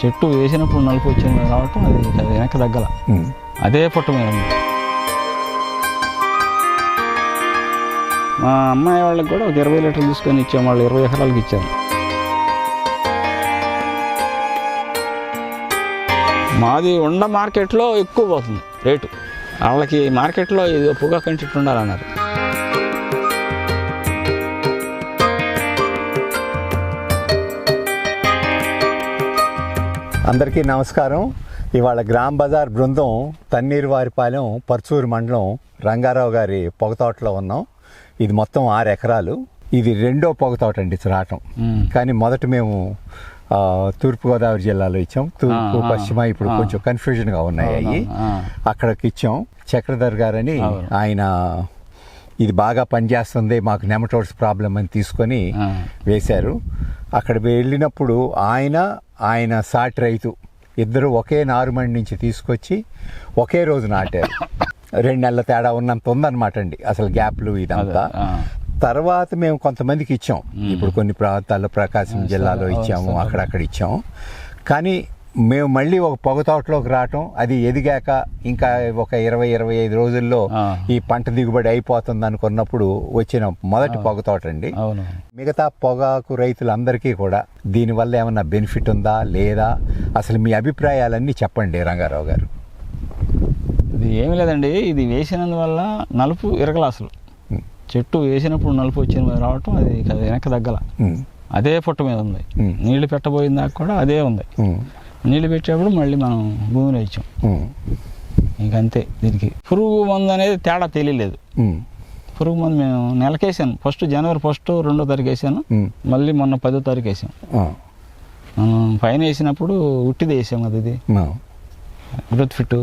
చెట్టు వేసినప్పుడు నలుపు వచ్చింది రావటం అది అది వెనక్కి తగ్గల. అదే పొట్ట మీద మా అమ్మాయి వాళ్ళకి కూడా ఒక ఇరవై లీటర్లు తీసుకొని ఇచ్చాం వాళ్ళు ఇరవై ఎకరాలకి ఇచ్చారు. మాది ఉండ మార్కెట్లో ఎక్కువ పోతుంది రేటు. వాళ్ళకి మార్కెట్లో ఇది పొగా కంచెట్టు ఉండాలన్నారు. అందరికీ నమస్కారం ఇవాళ గ్రామ్ బజార్ బృందం తన్నీరు వారిపాలెం పర్చూరు మండలం రంగారావు గారి పొగతోటలో ఉన్నాం ఇది మొత్తం ఆరు ఎకరాలు ఇది రెండో పొగతోట అండి రావటం. కానీ మొదట మేము తూర్పుగోదావరి జిల్లాలో ఇచ్చాం తూర్పు పశ్చిమ ఇప్పుడు. కొంచెం కన్ఫ్యూజన్గా ఉన్నాయి అవి. అక్కడికి ఇచ్చాం చక్రధర్ గారని. ఆయన ఇది బాగా పనిచేస్తుంది మాకు నెమటోడ్స్ ప్రాబ్లం అని తీసుకొని. వేశారు అక్కడ వెళ్ళినప్పుడు ఆయన ఆయన సాటి రైతు ఇద్దరు ఒకే నారుమడి నుంచి తీసుకొచ్చి ఒకే రోజు నాటారు. రెండు నెలల తేడా ఉన్నంత ఉందన్నమాట అండి అసలు గ్యాప్లు ఇదంతా. తర్వాత మేము కొంతమందికి ఇచ్చాం. ఇప్పుడు కొన్ని ప్రాంతాల్లో ప్రకాశం జిల్లాలో ఇచ్చాము. అక్కడక్కడ ఇచ్చాం కానీ మేము మళ్ళీ ఒక పొగ తోటలోకి రావటం అది ఎదిగాక ఇంకా ఒక ఇరవై ఇరవై ఐదు రోజుల్లో. ఈ పంట దిగుబడి అయిపోతుంది అనుకున్నప్పుడు వచ్చిన మొదటి పొగ తోట అండి. అవును. మిగతా పొగాకు రైతులందరికీ కూడా దీనివల్ల ఏమన్నా బెనిఫిట్ ఉందా లేదా? అసలు మీ అభిప్రాయాలన్నీ చెప్పండి రంగారావు గారు. ఇది ఏమి లేదండి. ఇది వేసినందువల్ల నలుపు ఇరగల అసలు. చెట్టు వేసినప్పుడు నలుపు వచ్చింది రావటం అది వెనక్కి తగ్గల. అదే పొట్ట మీద ఉంది. నీళ్ళు పెట్టబోయిన దాకా కూడా అదే ఉంది. నీళ్ళు పెట్టేప్పుడు మళ్ళీ మనం భూమిలో ఇచ్చాం. ఇంకంతే దీనికి. పురుగు మందు అనేది తేడా తెలియలేదు. పురుగు మందు మేము నెలకేసాను. ఫస్ట్ జనవరి ఫస్ట్ రెండో తారీఖు వేసాను. మళ్ళీ మొన్న పదో తారీఖు వేసాం. మనం పైన వేసినప్పుడు ఉట్టిది వేసాం కదా ఇది. Growth fit.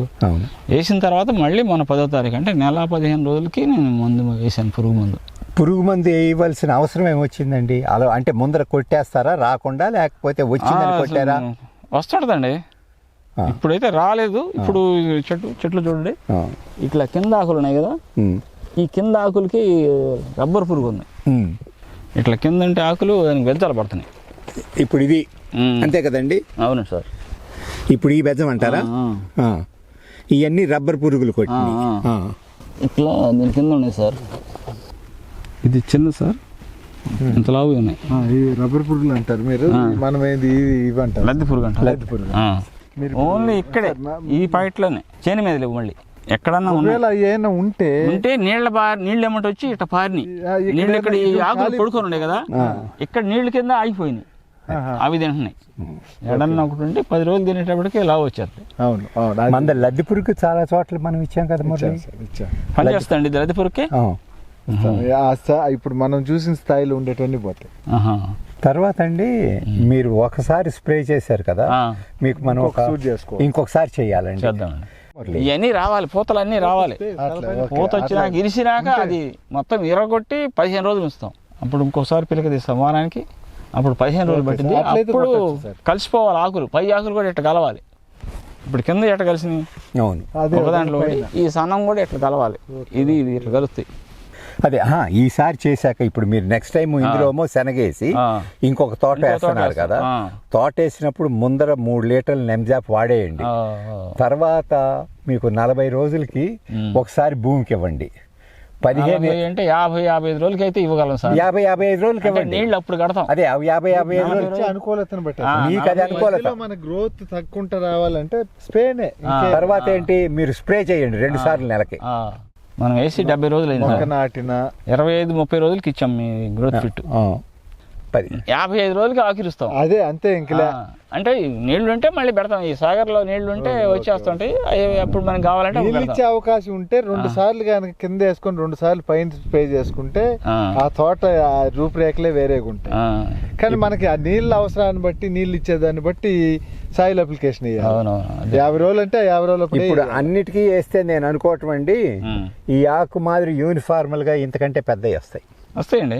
వేసిన తర్వాత మళ్ళీ మొన్న పదో తారీఖు. అంటే నెల పదిహేను రోజులకి నేను మందు వేసాను పురుగు మందు. పురుగు మందు వేయవలసిన అవసరం ఏమొచ్చిందండి? అలా అంటే ముందర కొట్టేస్తారా? రాకుండా లేకపోతే వచ్చిందని కొట్టారా? ఆ. ఇప్పుడైతే రాలేదు. ఇప్పుడు చెట్టు చెట్లు చూడండి. ఇట్లా కింద ఆకులు ఉన్నాయి కదా? ఈ కింద ఆకులకి రబ్బర్ పురుగు ఉంది. ఇట్లా కింద ఉంటే ఆకులు దానికి వెళ్తాలు పడుతున్నాయి. ఇప్పుడు ఇది. అంతే కదండి? అవును సార్. ఇప్పుడు ఈ బెజ్జం అంటారా. ఇవన్నీ రబ్బర్ పురుగులు. ఆ. ఇట్లా దీని కింద ఉన్నాయి సార్. ఇది చిన్న సార్? ఇంత లావు ఉన్నాయి. ఆ, ఈ రబ్బర్ పురుగులు అంటారు మీరు. మనం ఏంది ఇవి అంటారు లద్ది పురుగు అంట లద్ది పురుగు. మీరు ఓన్లీ ఇక్కడే ఈ పాయింట్లోనే చేను మీద లేవు మళ్ళీ. ఎక్కడన్నా ఒకవేళ ఏమైనా ఉంటే ఉంటే నీళ్ళ బారి నీళ్ళు ఏమంటే వచ్చి ఇట్లా పారిని. నీళ్ళు ఇక్కడ ఆకులు పడుకొని ఉండే కదా ఇక్కడ నీళ్ళ కింద ఆగిపోయినాయి. అవి తింటున్నాయి. ఎడన్నా ఒకటి ఉంటే పది రోజులు తినేటప్పటికి లావు వచ్చేస్తాయి. అవును అవును. అది మంద లద్ది పురుగు చాలా చోట్ల మనం ఇచ్చాం కదా మురళి. ఇచ్చాం. సార్, ఇచ్చాం. ఇప్పుడు మనం చూసిన స్థాయిలో ఉండేటన్ని పోతాయి. తర్వాత అండి మీరు ఒకసారి స్ప్రే చేశారు కదా మీకు మనం ఒక. ఇంకొకసారి చేయాలండి. ఇవన్నీ రావాలి పూతలు అన్నీ రావాలి. పూత వచ్చినాక ఇరిసినాక అది మొత్తం ఇరగొట్టి పదిహేను రోజులు ఉంచుతాం. అప్పుడు ఇంకోసారి పిలక తీస్తాం వారానికి. అప్పుడు పదిహేను రోజులు పట్టింది. అప్పుడు. కలిసిపోవాలి ఆకులు. పై ఆకులు కూడా ఇట్లా కలవాలి. ఇప్పుడు కింద ఎట్ట కలిసినాయి? అవును. ఒక దాంట్లో. ఈ సన్నం కూడా ఇట్లా కలవాలి. ఇది ఇది ఇట్లా కలుస్తాయి. అదే ఈసారి చేశాక ఇప్పుడు మీరు నెక్స్ట్ టైం ఇందులోమో శనగేసి. ఇంకొక తోట వేస్తున్నారు వేస్తాం. కదా. తోట వేసినప్పుడు ముందర మూడు లీటర్లు నెమ్జాప్ వాడేయండి. తర్వాత మీకు నలభై రోజులకి. ఒకసారి భూమికి ఇవ్వండి పదిహేను అంటే యాభై యాభై ఐదు రోజులకి అయితే ఇవ్వగలం సార్ యాభై యాభై ఐదు రోజులకి ఇవ్వండి నీళ్ళు అప్పుడు కడతాం అదే యాభై యాభై ఐదు రోజులు ఇచ్చే అనుకూలతను బట్టి మీకు అది అనుకూలత మన గ్రోత్ తగ్గుంటా రావాలంటే స్ప్రేనే. తర్వాత ఏంటి మీరు స్ప్రే చేయండి రెండు సార్లు నెలకి ఆ. మనం వేసి డెబ్బై రోజులు అయింది. నాటిన ఇరవై ఐదు ముప్పై రోజులకి ఇచ్చాం మీ గ్రోత్ ఫిట్ యాభై ఐదు రోజులకి ఆకిరిస్తాం. అదే అంతే ఇంకలే ఆ, అంటే నీళ్ళు ఉంటే మళ్ళీ పెడతాం. ఈ సాగర్లో నీళ్ళు ఉంటే వచ్చేస్తుంటాయి. అప్పుడు మనకి కావాలంటే నీళ్ళు ఇచ్చే అవకాశం ఉంటే రెండు సార్లు కనుక కింద వేసుకొని రెండు సార్లు పైన స్ప్రే చేసుకుంటే ఆ. తోట రూపురేఖలే వేరేగా ఉంటాయి కానీ మనకి ఆ నీళ్ళ అవసరాన్ని బట్టి నీళ్ళు ఇచ్చేదాన్ని బట్టి సాయిల్ అప్లికేషన్ అవునవును. యాభై రోజులు అంటే యాభై రోజులు ఇప్పుడు. అన్నిటికీ వేస్తే నేను అనుకోవటం అండి. ఈ ఆకు మాదిరి యూనిఫార్మల్గా ఇంతకంటే పెద్దవి వస్తాయి వస్తాయండి.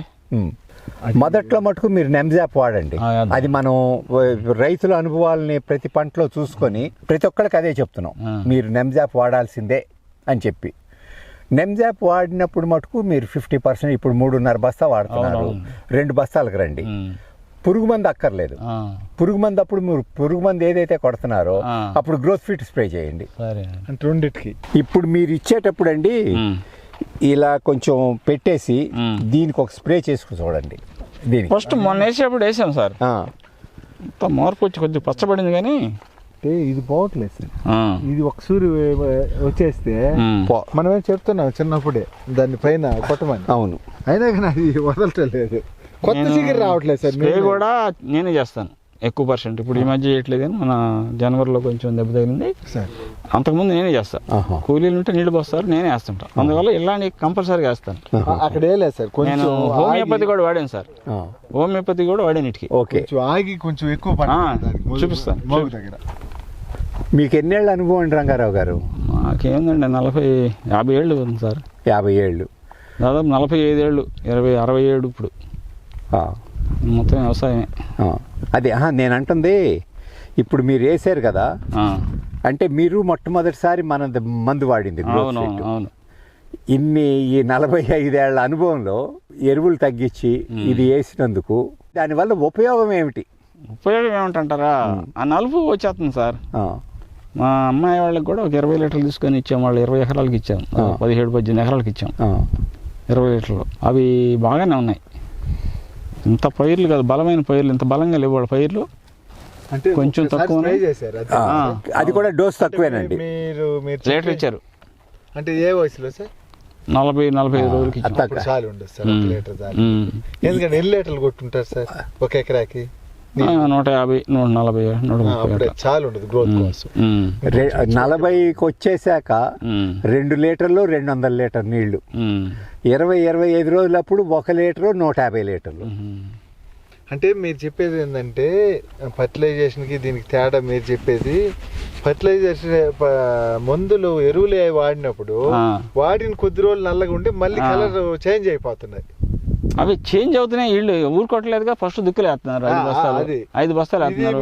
మొదట్లో మటుకు మీరు నెమ్జాప్ వాడండి. అది మనం రైతుల అనుభవాలని ప్రతి పంటలో చూసుకొని ప్రతి ఒక్కరికి అదే చెప్తున్నాం. మీరు నెమ్జాప్ వాడాల్సిందే అని చెప్పి నెమ్జాప్ వాడినప్పుడు మటుకు మీరు ఫిఫ్టీ పర్సెంట్ ఇప్పుడు మూడున్నర బస్తా వాడుతున్నారు. రెండు బస్తాలకు రండి. పురుగు మందు అక్కర్లేదు. ఆ, పురుగు మందు అప్పుడు మీరు పురుగు మందు ఏదైతే కొడుతున్నారో. అప్పుడు గ్రోత్ ఫిట్ స్ప్రే చేయండి. సరే. అంటే రెండిటికి. ఇప్పుడు మీరు ఇచ్చేటప్పుడు అండి. ఇలా కొంచెం పెట్టేసి. దీనికి ఒక స్ప్రే చేసుకుని చూడండి. దీనికి. ఫస్ట్ మొన్న వేసేటప్పుడు వేసాం సార్. మార్పు వచ్చి కొద్దిగా పచ్చబడింది కానీ ఇది పోవట్లేదు సార్. ఇది ఒక సూర్యు వచ్చేస్తే మనమేం చెప్తున్నాం చిన్నప్పుడే దాని పైన కొట్టమని. అవును. అయినా కానీ అది వదలటలేదు కొత్త చిగురు రావట్లేదు సార్ స్ప్రే కూడా నేనే చేస్తాను ఎక్కువ పర్సెంట్ ఇప్పుడు ఈ మధ్య చేయట్లేదు కానీ మన జనవరిలో కొంచెం దెబ్బ తగిలింది. సార్. అంతకుముందు నేనే చేస్తాను. కూలీలు ఉంటే నీళ్ళు పోస్తారు నేనే వేస్తుంటా. అందువల్ల ఇలాంటి కంపల్సరీగా వేస్తాను. అక్కడ సార్ నేను కొంచెం హోమియోపతి కూడా వాడాను సార్. ఆ, హోమియోపతి కూడా వాడాను ఇటుకి. ఓకే. కొంచెం ఆగి కొంచెం ఎక్కువ చూపిస్తాను. మోగు దగ్గర. మీకు ఎన్నేళ్ళ అనుభవం అండి రంగారావు గారు? మాకేందండి నలభై యాభై ఏళ్ళు ఉంది సార్. యాభై ఏళ్ళు. దాదాపు నలభై ఐదేళ్ళు ఇరవై అరవై ఏడు ఇప్పుడు. మొత్తం వ్యవసాయమే. అదే నేను అంటుంది ఇప్పుడు మీరు వేసారు కదా అంటే మీరు మొట్టమొదటిసారి మన మందు వాడింది ఇన్ని ఈ నలభై ఐదేళ్ళ అనుభవంలో ఎరువులు తగ్గించి ఇది వేసినందుకు దానివల్ల ఉపయోగం ఏమిటి? ఉపయోగం ఏమిటంటారా ఆ నలుపు వచ్చేస్తుంది సార్. మా అమ్మాయి వాళ్ళకి కూడా ఒక ఇరవై లీటర్లు తీసుకొని ఇచ్చాం వాళ్ళు ఇరవై ఎకరాలకి ఇచ్చాం. పదిహేడు పద్దెనిమిది ఎకరాలకి ఇచ్చాం. ఇరవై లీటర్లు. అవి బాగానే ఉన్నాయి. ఇంత పైర్లు కాదు బలమైన పైర్లు ఇంత బలంగా లేవు వాళ్ళ పైర్లు. అంటే కొంచెం చేశారు అది. కూడా డోస్ తక్కువేనండి. మీరు చెప్పే- ఇచ్చారు. అంటే ఏ వయసులో సార్? నలభై నలభై ఐదు రోజులకి చాలు ఉండదు సార్. లీటర్ చాలు. ఎందుకంటే ఎన్ని లీటర్లు కొట్టుంటారు సార్ ఒక ఎకరాకి? నూట యాభై నూట నలభై నూట ముప్పై. చాలు ఉండదు గ్రోత్ నలభైకి వచ్చేసాక. రెండు లీటర్లు రెండు వందల లీటర్ నీళ్ళు. ఇరవై ఇరవై ఐదు రోజులప్పుడు ఒక లీటరు నూట యాభై లీటర్లు. అంటే మీరు చెప్పేది ఏంటంటే ఫర్టిలైజేషన్కి దీనికి తేడా మీరు చెప్పేది ఫర్టిలైజేషన్ మందులు ఎరువులు అవి వాడినప్పుడు. వాడిన కొద్ది రోజులు నల్లగా ఉండి మళ్ళీ. కలర్ చేంజ్ అయిపోతున్నాయి అవి చేంజ్ అవుతున్నాయి. వీళ్ళు ఊరుకోవట్లేదుగా. ఫస్ట్ దిక్కులు వేస్తున్నారు. ఐదు బస్తాలు. ఐదు బస్తాలు వేస్తున్నారు.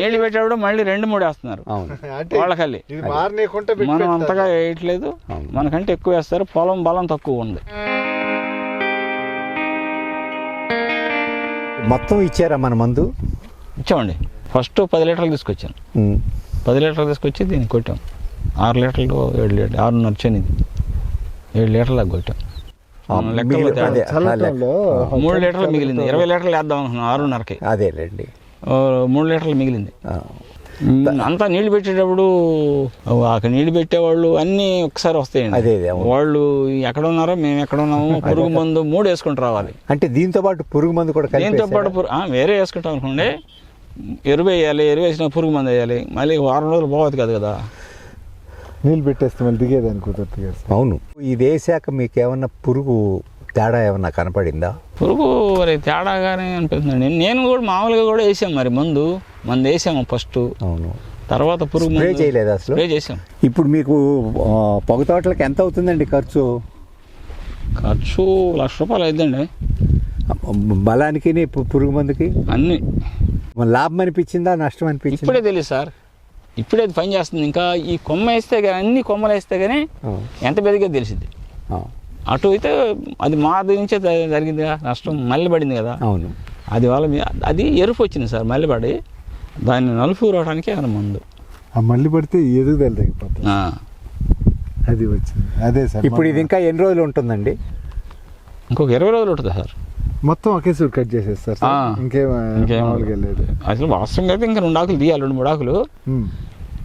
నీళ్ళు పెట్టేప్పుడు మళ్ళీ రెండు మూడు వేస్తున్నారు. వాళ్ళకల్లి. మనం. అంతగా వేయట్లేదు. మనకంటే ఎక్కువ వేస్తారు. పొలం బలం తక్కువ ఉంది. మొత్తం ఇచ్చారా మన మందు? ఇచ్చామండి. ఫస్ట్ పది లీటర్లు తీసుకొచ్చాను. పది లీటర్లు తీసుకొచ్చి దీన్ని కొట్టాం. ఆరు లీటర్లు ఏడు లీటర్ ఆరున్నర ఇది ఏడు లీటర్లకు కొట్టాం. మూడు లీటర్లు మిగిలింది. ఇరవై లీటర్లు వేద్దాం అనుకున్నాం ఆరున్నరకి. అదేలేండి. ఓ, మూడు లీటర్లు మిగిలింది. అంతా నీళ్ళు పెట్టేటప్పుడు అక్కడ నీళ్ళు పెట్టేవాళ్ళు అన్నీ ఒకసారి వస్తాయండి. అదే. వాళ్ళు ఎక్కడ ఉన్నారో మేము ఎక్కడ ఉన్నామో పురుగు మందు మూడు వేసుకుంటూ రావాలి. అంటే దీంతో పాటు పురుగు మందు కూడా దీంతో? పాటు వేరే వేసుకుంటాం అనుకోండి. ఎరువు వేయాలి ఎరువు వేసిన పురుగు మందు వేయాలి. మళ్ళీ వారం రోజులు పోవద్దు కదా కదా. నీళ్ళు పెట్టేస్తే మళ్ళీ దిగేదానికి కుదరదు. అవును. ఇది వేసాక మీకు ఏమన్నా పురుగు తేడా ఏమన్నా కనపడిందా? పురుగు మరి తేడాగానే అనిపిస్తుంది నేను కూడా మామూలుగా కూడా వేసాం మరి మందు. మందు వేసాము ఫస్ట్. అవును. తర్వాత పురుగు స్ప్రే మందు చేయలేదు అసలు? స్ప్రే చేసాం. ఇప్పుడు మీకు పొగ తోటలకు ఎంత అవుతుందండి ఖర్చు? ఖర్చు లక్ష రూపాయలు అయిద్దండి. బలానికి పురుగు మందుకి? అన్ని. లాభం అనిపించిందా? నష్టం అనిపించిందా? ఇప్పుడే తెలియదు సార్. ఇప్పుడే అది పని చేస్తుంది. ఇంకా ఈ కొమ్మ వేస్తే కానీ అన్ని కొమ్మలు వేస్తే కానీ ఎంత పెరిగే తెలిసింది ఆ, అటు అయితే అది మా నుంచే జరిగింది కదా నష్టం మళ్ళీ పడింది కదా. అవును. అది వాళ్ళ అది ఎరుపు వచ్చింది సార్ మళ్ళీ పడి దాన్ని నలుపు రావడానికి ఏమైనా మందు. ఆ మళ్ళీ పడితే ఎదుగుదల తగ్గిపోతుంది ఆ. అది వచ్చింది. అదే సార్ ఇప్పుడు ఇది ఇంకా ఎన్ని రోజులు ఉంటుందండి? ఇంకొక ఇరవై రోజులు ఉంటుంది సార్. మొత్తం ఒకేసారి కట్ చేసేస్తారు ఆ. సార్ ఇంకేం ఇంకేం మామూలుగా లేదు. అసలు వాస్తవంగా అయితే ఇంకా రెండు ఆకులు తీయాలి రెండు మూడు ఆకులు.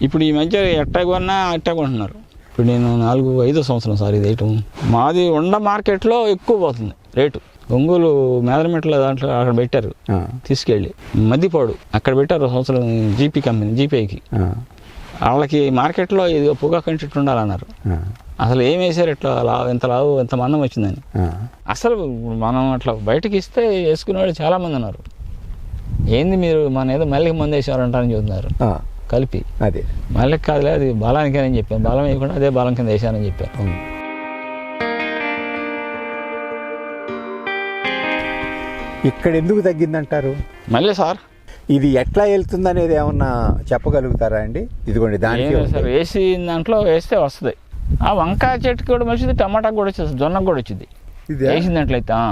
ఇప్పుడు ఈ మధ్య ఎట్టా కొన్నా అట్టా కొంటున్నారు ఇప్పుడు నేను నాలుగు ఐదో సంవత్సరం సార్ ఇది వేయటం మాది ఉండ మార్కెట్లో ఎక్కువ పోతుంది రేటు. ఒంగోలు మేదరమెట్ల దాంట్లో అక్కడ పెట్టారు. తీసుకెళ్ళి. మద్దిపాడు అక్కడ పెట్టారు సంవత్సరం జీపీ కంపెనీ జీపీఐకి. వాళ్ళకి మార్కెట్లో ఇది పొగా కంటెంట్ ఉండాలన్నారు. అసలు ఏం వేసారు ఇట్లా లావు ఎంత లావు ఎంత మందం వచ్చిందని. అసలు మనం అట్లా బయటకి ఇస్తే వేసుకునే వాళ్ళు చాలామంది ఉన్నారు. ఏంది మీరు మన ఏదో మల్లెకి మంది వేసారంటారని చెబుతున్నారు. ఆ, కలిపి. అదే. మల్లెకి కాదులే అది బలానికే అని చెప్పాను బలం వేయకుండా అదే బలం కింద వేసానని చెప్పాను. ఇక్కడ ఎందుకు తగ్గిందంటారు? మళ్ళీ సార్. ఇది ఎట్లా వెళ్తుంది అనేది ఏమన్నా చెప్పగలుగుతారా అండి? ఇదిగోండి దానికి వేసి దాంట్లో వేస్తే వస్తుంది. ఆ వంకాయ చెట్టుకి కూడా మంచిది టమాటాకి కూడా వచ్చేస్తుంది జొన్నకు కూడా వచ్చింది. ఇది? వేసిన దాంట్లో అయితే ఆ.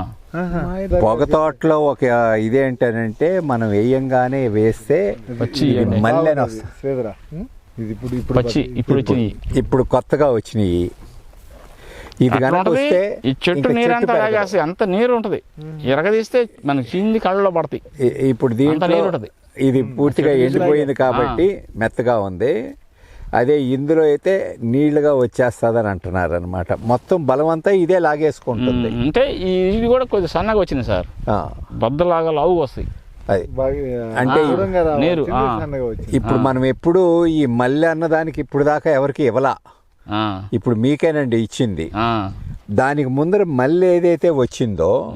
పొగ తోటలో ఒక ఇదేంటనంటే మనం వేయంగానే వేస్తే ఇవ్వండి. మల్లెని వస్తుంది ఇది ఇప్పుడు ఇప్పుడు పచ్చి ఇప్పుడు వచ్చినాయి. ఇప్పుడు కొత్తగా వచ్చినాయి. ఇది. వస్తే ఈ చెట్టు నీరు అంతా. లాగేస్తే అంత నీరు ఉంటది ఇరగదీస్తే మనకి చింది కళ్ళలో పడతాయి. ఇప్పుడు దీంట్లో నీరు ఉంటది. ఇది పూర్తిగా ఎండిపోయింది కాబట్టి మెత్తగా ఉంది. అదే ఇందులో అయితే నీళ్ళుగా వచ్చేస్తుందని అంటున్నారు అనమాట మొత్తం బలమంతా ఇదే లాగేసుకుంటుంది. అంటే ఇది కూడా కొద్దిగా సన్నగా వచ్చింది సార్. ఆ, బద్దలాగా లావు వస్తాయి. అది. అంటే. నీరు. ఇప్పుడు మనం ఎప్పుడు ఈ మల్లె అన్నదానికి ఇప్పుడు దాకా ఎవరికి ఇవ్వలా. ఇప్పుడు మీకేనండి ఇచ్చింది. దానికి ముందర మల్లె ఏదైతే వచ్చిందో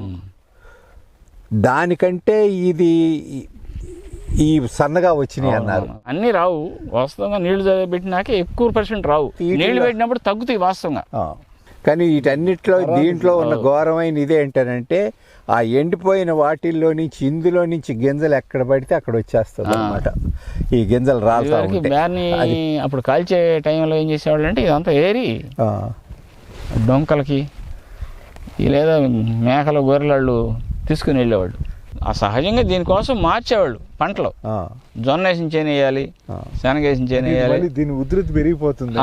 దానికంటే ఇది ఈ- సన్నగా వచ్చినాయి అన్నారు. అన్నీ రావు. వాస్తవంగా నీళ్ళు పెట్టినాక ఎక్కువ పర్సెంట్ రావు. నీళ్ళు పెట్టినప్పుడు తగ్గుతాయి వాస్తవంగా. కానీ వీటన్నిటిలో దీంట్లో ఉన్న ఘోరమైన ఇది ఏంటనంటే ఆ ఎండిపోయిన వాటిల్లో నుంచి ఇందులో నుంచి గింజలు ఎక్కడ పడితే అక్కడ వచ్చేస్తుంది అనమాట ఈ గింజలు రాలుతా ఉంటాయి అప్పుడు కాల్చే టైంలో ఏం చేసేవాళ్ళు అంటే ఇదంతా ఏరి డొంకలకి లేదా మేకలు గొర్రెలు తీసుకుని వెళ్ళేవాళ్ళు. ఆ సహజంగా దీనికోసం మార్చేవాళ్ళు పంటలు. జొన్న వేసిన చేను వేయాలి. శనగ వేసిన చేను వేయాలి. దీని ఉధృతి పెరిగిపోతుంది.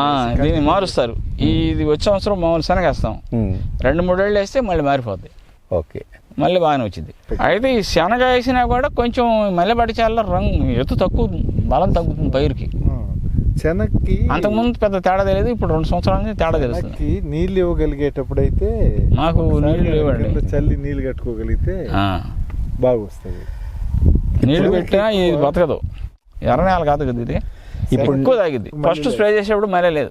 దీన్ని మారుస్తారు. ఇది వచ్చే సంవత్సరం మామూలు శనగ వేస్తాం రెండు మూడేళ్ళు వేస్తే మళ్ళీ మారిపోద్ది. ఓకే. మళ్ళీ బాగానే వచ్చింది. అయితే ఈ శనగ వేసినా కూడా కొంచెం మల్లెపడి చాలా రంగు ఎత్తు తక్కువ బలం తగ్గుతుంది పైరుకి. శనక్కి అంతకుముందు పెద్ద తేడా తెలియదు ఇప్పుడు రెండు సంవత్సరాల నుంచి తేడా తెలుస్తుంది. నీళ్ళు ఇవ్వగలిగేటప్పుడు అయితే మాకు నీళ్ళు లేవండి. చల్లి నీళ్ళు కట్టుకోగలిగితే. బాగా వస్తుంది నీళ్ళు పెట్టినా ఇది బతకదు. ఎర్ర నేల కాదు కదా ఇది? ఇప్పుడు- ఎక్కువ తాగిద్ది ఫస్ట్ స్ప్రే చేసేప్పుడు మళ్ళీ లేదు.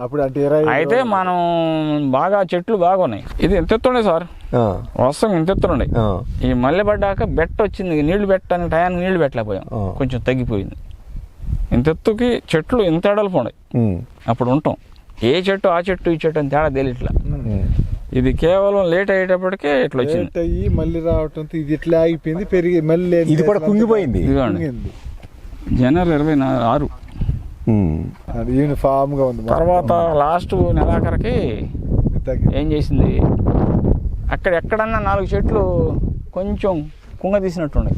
అప్పుడు అయితే మనం బాగా చెట్లు బాగా ఉన్నాయి ఇది ఎంత ఎత్తుండే సార్? ఆ, వాస్తవం ఇంత ఎత్తుండే? ఈ మల్లె పడ్డాక బెట్ట వచ్చింది. నీళ్ళు పెట్టడానికి టయానికి నీళ్ళు పెట్టలేకపోయాం. కొంచెం తగ్గిపోయింది. ఇంత ఎత్తుకి చెట్లు ఇంత ఎడలు పోండి అప్పుడు ఉంటాం. ఏ చెట్టు ఆ చెట్టు ఈ చెట్టు అని తేడా తెలియట్లా. ఇది కేవలం లేట్ అయ్యేటప్పటికే ఇట్లా వచ్చింది. లేట్ అయ్యి మళ్ళీ రావటంతో ఇది ఇట్లా ఆగిపోయింది పెరిగి మళ్ళీ ఇది కూడా కుంగిపోయింది. జనవరి ఇరవై ఆరు. ఉమ్, అది యూనిఫామ్గా ఉంది. తర్వాత లాస్ట్ నెలాఖరికి తగ్గి- ఏం చేసింది? అక్కడ ఎక్కడన్నా నాలుగు చెట్లు కొంచెం కుంగ తీసినట్టుండే.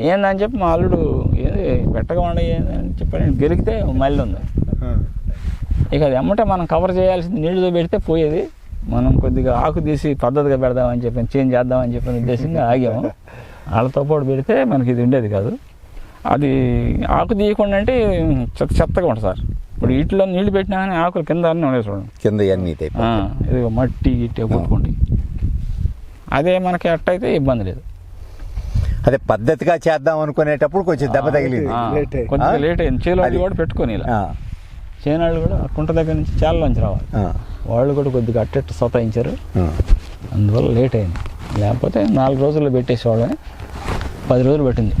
ఏందని చెప్పి మా అల్లుడు ఏది పెట్టగా ఉండే ఏంది అని చెప్పి నేను గెలిగితే మళ్ళీ ఉంది. ఇక అది ఎమ్మటే మనం కవర్ చేయాల్సింది నీళ్ళతో పెడితే పోయేది. మనం కొద్దిగా ఆకు తీసి పద్ధతిగా పెడదామని చెప్పి చేంజ్ చేద్దామని చెప్పిన ఉద్దేశంగా ఆగాము. వాళ్ళతో పాటు పెడితే మనకి ఇది ఉండేది కాదు. అది ఆకు తీయకుండా అంటే చెత్త చెత్తగా ఉంటుంది సార్. ఇప్పుడు వీటిలో నీళ్ళు పెట్టినా కానీ ఆకులు కింద అన్నీ ఉన్నాయి చూడండి. కింద తెప్ప ఇది మట్టి గిట్టి కొట్టుకుంటాయి అదే మనకి అట్టయితే ఇబ్బంది లేదు. అదే పద్ధతిగా చేద్దాం అనుకునేటప్పుడు కొంచెం దెబ్బ తగిలింది. ఆ, లేట్ అయింది. చేలో అది- కూడా పెట్టుకొని ఇలా. చేనాళ్ళు కూడా కుంట దగ్గర నుంచి చాలలోంచి రావాలి. వాళ్ళు కూడా కొద్దిగా అట్టట్టు సతాయించారు. అందువల్ల లేట్ అయింది. లేకపోతే నాలుగు రోజుల్లో పెట్టేసేవాళ్ళని పది రోజులు పట్టింది.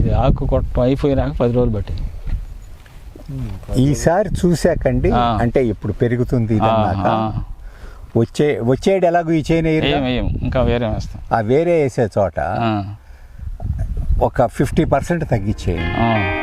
ఇది ఆకు కొట్టం అయిపోయినాక పది రోజులు పట్టింది. ఈసారి చూశాకండి. ఆ. అంటే ఇప్పుడు పెరుగుతుంది. వచ్చే వచ్చేడు ఎలాగో ఈ చైన్ వేయం ఇంకా వేరే వేస్తాం. ఆ వేరే వేసే చోట ఒక ఫిఫ్టీ పర్సెంట్ తగ్గించేయండి.